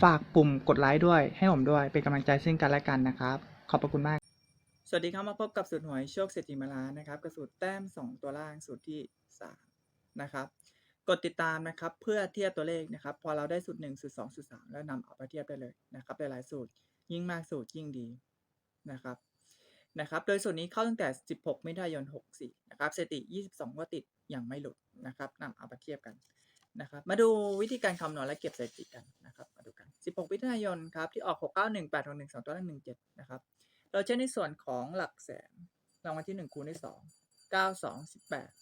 ฝากปุ่มกดไลค์ด้วยให้ผมด้วยเป็นกำลังใจซึ่งกันและกันนะครับ ขอบพระคุณมาก สวัสดีครับมาพบกับสูตรหวยโชคเศรษฐีมาล้านนะครับกับสูตรแต้ม 2 ตัวล่างสูตรที่3นะครับกดติดตามนะครับเพื่อเทียบตัวเลขนะครับ พอเราได้สูตร1สูตร2สูตร3แล้วนำเอาไปเทียบได้เลยนะครับหลายๆสูตรยิ่งมากสูตรยิ่งดีนะครับนะครับโดยสูตรนี้เข้าตั้งแต่ 16มิถุนายน 64 นะครับสถิติ 22ก็ติดยังไม่หลุดนะครับนำเอาไปเทียบกัน นะครับมาดูวิธีการคำนวณและเก็บสถิติกันนะครับมาดูกัน 16 มิถุนายนครับที่ออก 691 8 1 2ตัวละ17 นะครับ เราใช้ในส่วนของหลักแสนรางวัลที่หนึ่งคูณด้วยสองเก้าสองสิบแปด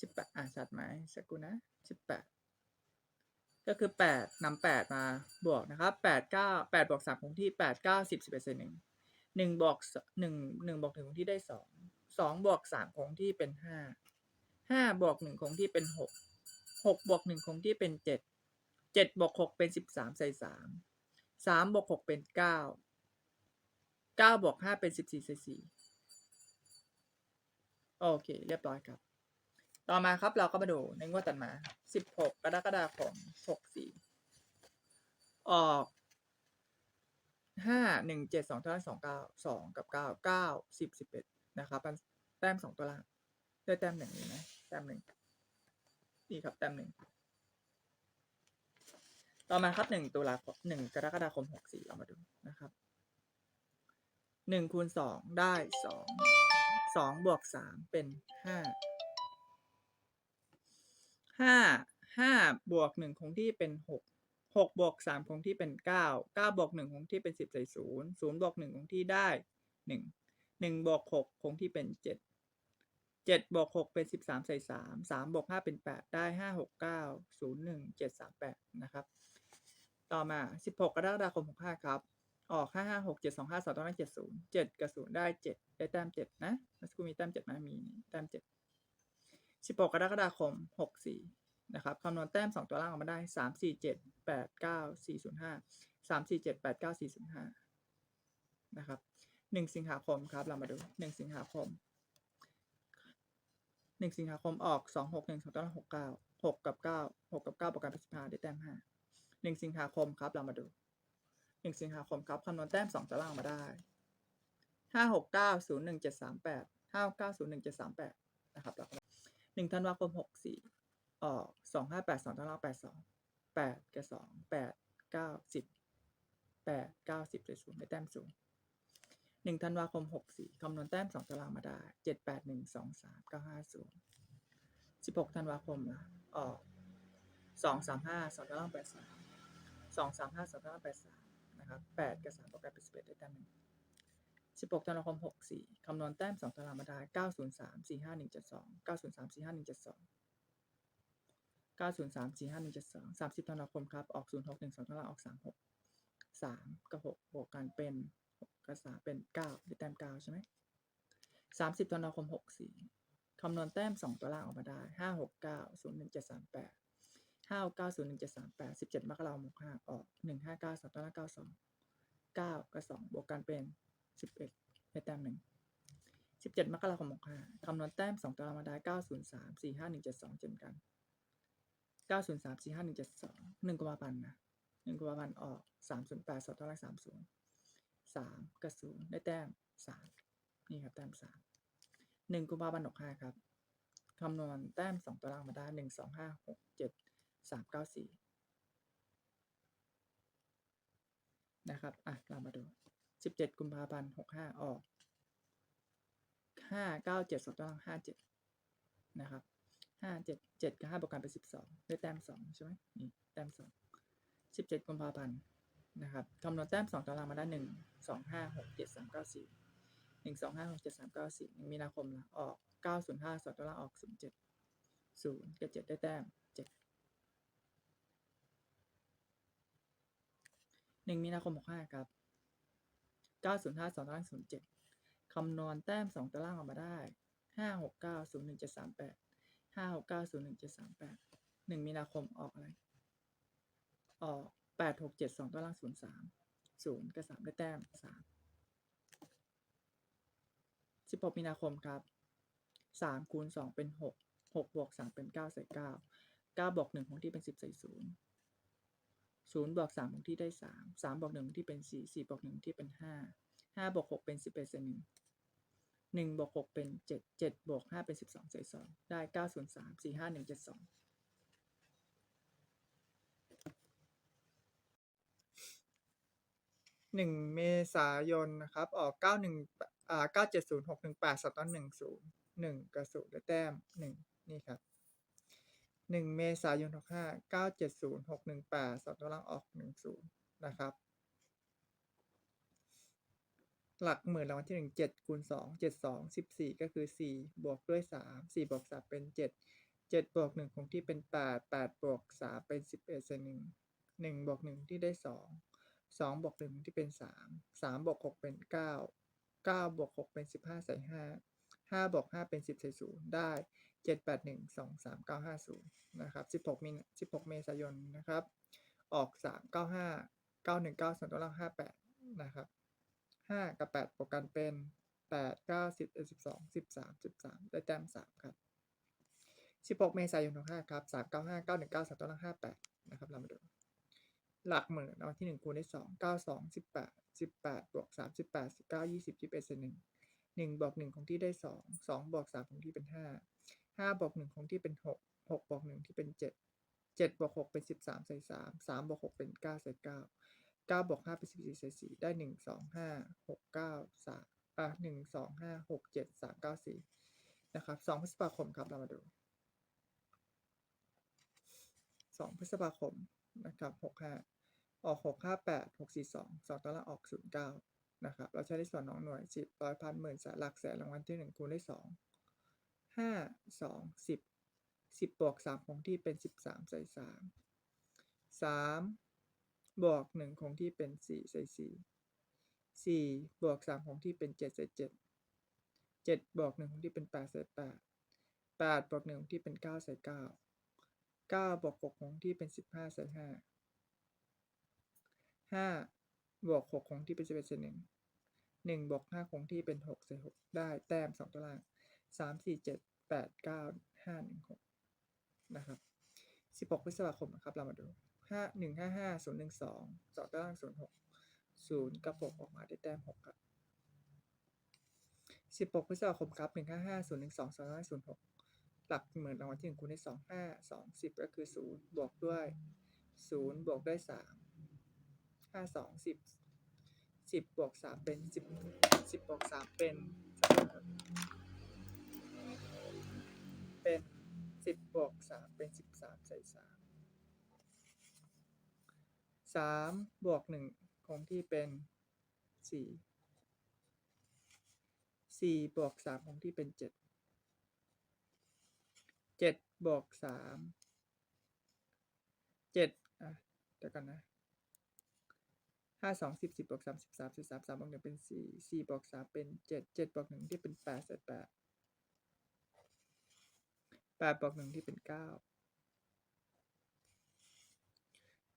สิบแปดอะชัดไหมสักกูนะสิบแปดก็คือแปดนำแปดมาบวกนะครับแปดเก้าแปดบวกสามคงที่แปดเก้าสิบสิบเอ็ดเศษหนึ่งหนึ่งบวกสหนึ่งหนึ่งบวกหนึ่งคงที่ได้สองสองบวกสามคงที่เป็นห้าห้าบวกหนึ่งคงที่เป็นหก หกบวกหนึ่งคงที่เป็นเจ็ดเจ็ดบวกหกเป็นสิบสามใส่สามสามบวกหกเป็นเก้าเก้าบวกห้าเป็นสิบสี่ใส่สี่โอเค เรียบร้อยครับ ต่อมาครับเราก็มาดูในงวดตัดมาสิบหกกรกฎาคมหกสี่ออกห้าหนึ่งเจ็ดสองเท่านั้นสองเก้าสองกับเก้าเก้าสิบสิบเอ็ดนะครับแต้มสองตัวล่างได้แต้มหนึ่งนี่ไหมแต้มหนึ่ง นี่ครับแต้มหนึ่งต่อมาครับหนึ่งตุลาคมหนึ่งกรกฎาคมหกสี่เรามาดูนะครับหนึ่งคูณสองได้สองสองบวกสามเป็นห้าห้าห้าบวกหนึ่งคงที่เป็นหกหกบวกสามคงที่เป็นเก้าเก้าบวกหนึ่งคงที่เป็นสิบใส่ศูนย์ศูนย์บวกหนึ่งคงที่ได้หนึ่งหนึ่งบวกหกคงที่เป็นเจ็ด จ็ดบวกหกเป็นสิบสามใส่สามสามบวกห้าเป็นแปดได้ห้าหกเก้าศูนย์หนึ่งเจ็ดสามแปดนะครับ ต่อมาสิบหกกรกฎาคมหกห้าครับ ออกห้าห้าหกเจ็ดสองห้าสองต้องได้เจ็ดศูนย์เจ็ดกับศูนย์ได้เจ็ดได้แต้มเจ็ดนะเมื่อสักครู่มีแต้มเจ็ดไหมมีแต้มเจ็ดสิบหกกรกฎาคมหกสี่นะครับคำนวณแต้มสองตัวล่างออกมาได้สามสี่เจ็ดแปดเก้าสี่ศูนย์ห้าสามสี่เจ็ดแปดเก้าสี่ศูนย์ห้านะครับหนึ่งสิงหาคมครับเรามาดูหนึ่งสิงหาคม หนึ่งสิงหาคมออกสองหกหนึ่งสองตัวล่างหกเก้าหกกับเก้าหกกับเก้าประกันเป็นสิบห้าได้แต้มห้าหนึ่งสิงหาคมครับเรามาดูหนึ่งสิงหาคมครับคำนวณแต้มสองตารางมาได้ห้าหกเก้าศูนย์หนึ่งเจ็ดสามแปดห้าเก้าศูนย์หนึ่งเจ็ดสามแปดนะครับแล้วหนึ่งธันวาคมหกสี่ออกสองห้าแปดสองตารางแปดสองแปดกับสองแปดเก้าสิบแปดเก้าสิบศูนย์ได้แต้มศูนย์ หนึ่งธันวาคมหกสี่คำนวณแต้มสองตารางมาได้เจ็ดแปดหนึ่งสองสามเก้าห้าศูนย์สิบหกธันวาคมละออกสองสามห้าสองตารางแปดสามสองสามห้าสองตารางแปดสามนะครับแปดกับสามประกอบเป็นสิบเอ็ดได้แต้มหนึ่งสิบหกธันวาคมหกสี่คำนวณแต้มสองตารางมาได้เก้าศูนย์สามสี่ห้าหนึ่งเจ็ดสองเก้าศูนย์สามสี่ห้าหนึ่งเจ็ดสองเก้าศูนย์สามสี่ห้าหนึ่งเจ็ดสองสามสิบธันวาคมครับออกศูนย์หกหนึ่งสองตารางออกสามหกสามกับหกบวกกันเป็น กกับสามเป็นเก้าได้แต้มเก้าใช่ไหมสามสิบธันวาคมหกสี่คำนวณแต้มสองตัวล่างออกมาได้ห้าหกเก้าศูนย์หนึ่งเจ็ดสามแปดห้าเก้าศูนย์หนึ่งเจ็ดสามแปดสิบเจ็ดมกราคมหกห้าออกหนึ่งห้าเก้าสองตัวล่างเก้าสองเก้ากับสองบวกกันเป็นสิบเอ็ดได้แต้มหนึ่งสิบเจ็ดมกราคมหกห้าคำนวณแต้มสองตัวล่างมาได้เก้าศูนย์สามสี่ห้าหนึ่งเจ็ดสองเช่นกันเก้าศูนย์สามสี่ห้าหนึ่งเจ็ดสองหนึ่งกุมภาพันธ์นะหนึ่งกุมภาพันธ์ออกสามศูนย์แปดสองตัวล่างสามศูนย์ สามกับศูนย์ได้แต้มสามนี่ครับแต้มสามหนึ่งกุมภาพันธ์หกห้าครับคำนวณแต้มสองตัวล่างมาได้หนึ่งสองห้าหกเจ็ดสามเก้าสี่นะครับ อะ เรามาดูสิบเจ็ดกุมภาพันธ์หกห้าออกห้าเก้าเจ็ดสองตารางห้าเจ็ดนะครับห้าเจ็ดเจ็ดกับห้าบวกกันเป็นสิบสองได้แต้มสองใช่ไหมนี่แต้มสองสิบเจ็ดกุมภาพันธ์ นะครับคำนวณแต้มสองตารางมาได้หนึ่งสองห้าหกเจ็ดสามเก้าสี่หนึ่งสองห้าหกเจ็ดสามเก้าสี่หนึ่งมีนาคมละออกเก้าศูนย์ห้าสองตารางออกศูนย์เจ็ดศูนย์กับเจ็ดได้แต้มเจ็ดหนึ่งมีนาคมหกห้าครับเก้าศูนย์ห้าสองตารางศูนย์เจ็ดคำนวณแต้มสองตารางออกมาได้ห้าหกเก้าศูนย์หนึ่งเจ็ดสามแปดห้าหกเก้าศูนย์หนึ่งเจ็ดสามแปดหนึ่งมีนาคมออกอะไร ออก แปดหกเจ็ดสองตารางศูนย์สามศูนย์กับสามได้แต้มสามสิบหกมีนาคมครับสามคูณสองเป็นหกหกบวกสามเป็นเก้าใส่เก้าเก้าบวกหนึ่งคงที่เป็นสิบใส่ศูนย์ศูนย์บวกสามคงที่ได้สามสามบวกหนึ่งที่เป็นสี่สี่บวกหนึ่งที่เป็นห้าห้าบวกหกเป็นสิบเอ็ดส่หนึ่งหนึ่งบวกหกเป็นเจ็ดเจ็ดบวกห้าเป็นสิบสองใส่สองได้เก้าส่วนสามสี่ห้าหนึ่งเจ็ดสอง หนึ่งเมษายนนะครับ ออกเก้าหนึ่งอ่าเก้าเจ็ดศูนย์หกหนึ่งแปดสตอนหนึ่งศูนย์หนึ่งกระสุนและแต้มหนึ่งนี่ครับหนึ่งเมษายนหกห้าเก้าเจ็ดศูนย์หกหนึ่งแปดสตอนล่างออกหนึ่งศูนย์นะครับ หลักหมื่นรางวัลที่หนึ่งเจ็ดคูณสองเจ็ดสองสิบสี่ก็คือสี่บวกด้วยสามสี่บวกสามเป็นเจ็ดเจ็ดบวกหนึ่งคงที่เป็นแปดแปดบวกสามเป็นสิบเอ็ดส่วนหนึ่งหนึ่งบวกหนึ่งที่ได้สอง สองบวกหนึ่งที่เป็นสามสามบวกหกเป็นเก้าเก้าบวกหกเป็นสิบห้าใส่ห้าห้าบวกห้าเป็นสิบใส่ศูนย์ได้เจ็ดแปดหนึ่งสองสามเก้าห้าศูนย์นะครับสิบหกมีสิบหกเมษายนนะครับ ออกสามเก้าห้าเก้าหนึ่งเก้าส่วนตัวล่างห้าแปดนะครับห้ากับแปดบวกกันเป็นแปดเก้าสิบเอ็ดสิบสองสิบสามสิบสามได้แต้มสามครับสิบหกเมษายนหกห้าครับสามเก้าห้าเก้าหนึ่งเก้าสามตัวล่างห้าแปดนะครับเรามาดู หลักหมื่นรางวัลที่หนึ่งคูณได้สองเก้าสองสิบแปดสิบแปดบวกสามสิบแปดสิบเก้ายี่สิบยี่สิบเอ็ดส่วนหนึ่งหนึ่งบวกหนึ่งของที่ได้สองสองบวกสามของที่เป็นห้าห้าบวกหนึ่งของที่เป็นหกหกบวกหนึ่งที่เป็นเจ็ดเจ็ดบวกหกเป็นสิบสามใส่สามสามบวกหกเป็นเก้าใส่เก้าเก้าบวกห้าเป็นสิบสี่ใส่สี่ได้หนึ่งสองห้าหกเก้าสามอะหนึ่งสองห้าหกเจ็ดสามเก้าสี่นะครับสองพฤษภาคมครับเรามาดูสองพฤษภาคม นะครับหกห้าออกหกห้าแปดหกสี่สองสองตารางออกศูนย์เก้านะครับ เราใช้ได้ส่วนน้องหน่วยสิบร้อยพันหมื่นแสนหลักแสนรางวัลที่หนึ่งคูณได้สองห้าสองสิบสิบบวกสามคงที่เป็นสิบสามใส่สามสามบวกหนึ่งคงที่เป็นสี่ใส่สี่สี่บวกสามคงที่เป็นเจ็ดใส่เจ็ดเจ็ดบวกหนึ่งคงที่เป็นแปดใส่แปดแปดบวกหนึ่งคงที่เป็นเก้าใส่เก้า เก้าบวกหกคงที่เป็นสิบห้าใส่ห้าห้าบวกหกคงที่เป็นสิบเอ็ดใส่หนึ่งหนึ่งบวกห้าคงที่เป็นหกใส่หกได้แต้มสองตัวล่างสามสี่เจ็ดแปดเก้าห้าหนึ่งหกนะครับสิบหกพฤษภาคมนะครับ เรามาดูห้าหนึ่งห้าห้าศูนย์หนึ่งสองสองตารางศูนย์หกศูนย์กับหกออกมาได้แต้มหกครับสิบหกพฤษภาคมครับหนึ่งห้าห้าศูนย์ หนึ่งสองสองตารางศูนย์หกลักเหมือนรางวัลที่หนึ่งคูณได้สองห้าสองสิบก็คือศูนย์บวกด้วยศูนย์บวกด้วยสามห้าสองสิบสิบบวกสามเป็นสิบสิบบวกสามเป็นเป็นสิบบวกสามเป็นสิบสามใส่สามสามบวกหนึ่งคงที่เป็นสี่สี่บวกสามคงที่เป็นเจ็ด เจ็ดบวกสามเจ็ดอะเดี๋ยวกันนะห้าสองสิบสิบบวกสามสิบสามสิบสามสามบวกหนึ่งเป็นสี่สี่บวกสามเป็นเจ็ดเจ็ดบวกหนึ่งที่เป็นแปดเศษแปดแปดบวกหนึ่งที่เป็นเก้า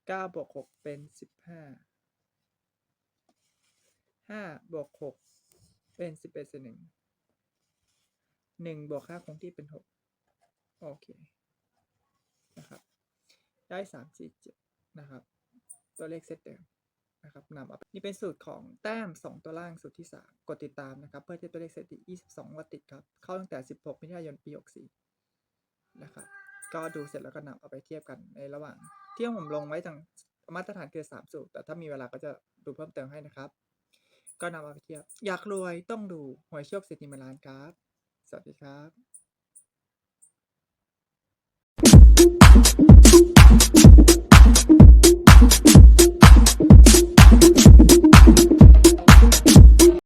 เก้าบวกหกเป็นสิบห้าห้าบวกหกเป็นสิบเอ็ดส่วนหนึ่งหนึ่งบวกห้าคงที่เป็นหก โอเคนะครับได้สามสี่เจ็ดนะครับ ตัวเลขเซตเดิมนะครับนำเอาไปนี่เป็นสูตรของแต้มสองตัวล่างสูตรที่สามกดติดตามนะครับ เพื่อที่ตัวเลขเซตอีสิบสองวัตติดครับ เข้าตั้งแต่สิบหกมิถุนายนปีหกสี่นะครับ ก็ดูเสร็จแล้วก็นำเอาไปเทียบกันในระหว่างที่ผมลงไว้ทางมาตรฐานคือสามสูตร แต่ถ้ามีเวลาก็จะดูเพิ่มเติมให้นะครับ ก็นำเอาไปเทียบ อยากรวยต้องดูหวยโชคเศรษฐีเงินล้านครับ สวัสดีครับ you